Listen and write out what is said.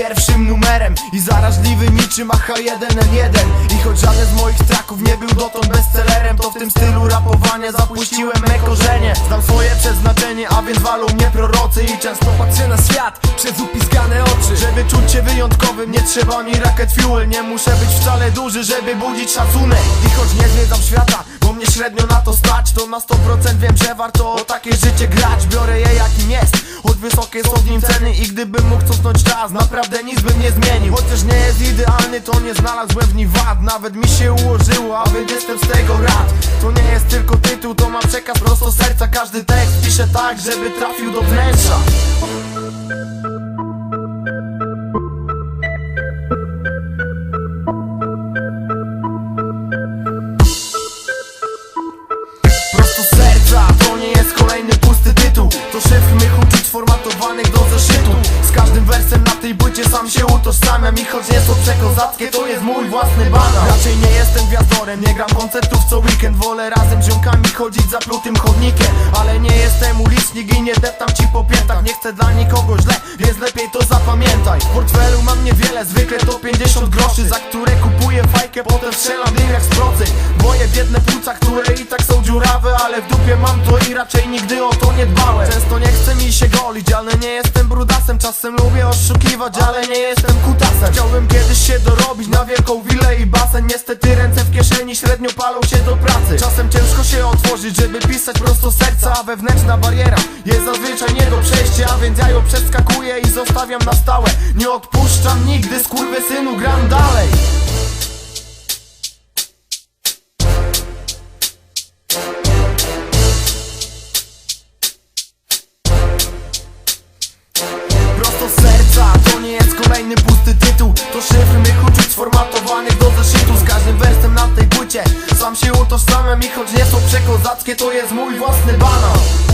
pierwszym numerem I zaraźliwy niczym AH1N1 I choć żaden z moich traków nie był dotąd bestsellerem To w tym stylu rapowania zapuściłem me korzenie. Znam swoje przeznaczenie, a więc walą mnie prorocy I często patrzę na świat przez upizgane oczy. Żeby czuć się wyjątkowym nie trzeba mi racket fuel. Nie muszę być wcale duży, żeby budzić szacunek. I choć nie zwiedzam świata, bo mnie średnio na to stać To na 100% wiem, że warto o takie życie grać. Biorę je jakim jest, choć wysokie są w nim ceny I gdybym mógł cofnąć czas, naprawdę nic bym nie zmienił. Chociaż nie jest idealny, to nie znalazłem w nim wad. Nawet mi się ułożyło, a więc jestem z tego rad. To nie jest tylko tytuł, to ma przekaz prosto serca. Każdy tekst piszę tak, żeby trafił do wnętrza. Prosto serca, to nie jest kolejny pusty tytuł. To mych wersem na tej płycie sam się utożsamiam I choć nie są przekozackie, to jest mój własny banał. Raczej nie jestem gwiazdorem, nie gram koncertów co weekend Wolę razem z ziomkami chodzić zaplutym chodnikiem. Ale nie jestem ulicznik i nie deptam ci po piętach Nie chcę dla nikogo źle, więc lepiej to zapamiętaj W portfelu mam niewiele, zwykle to 50 groszy Za które kupuję fajkę, potem strzelam dym jak z procy. Moje biedne płuca, które i tak są dziurawe Ale w dupie mam to i raczej nigdy o to nie dbałem. Często nie chce mi się golić, ale nie jestem brudasem. Czasem lubię oszukiwać, ale nie jestem kutasem. Chciałbym kiedyś się dorobić na wielką willę i basen. Niestety ręce w kieszeni średnio palą się do pracy. Czasem ciężko się otworzyć, żeby pisać prosto z serca A wewnętrzna bariera jest zazwyczaj nie do przejścia Więc ja ją przeskakuję i zostawiam na stałe. Nie odpuszczam nigdy, synu gram dalej. Prosto z serca, to nie jest kolejny pusty tytuł. To szyfr mych uczuć do Sam się utożsamiam i choć nie są przekozackie To jest mój własny banał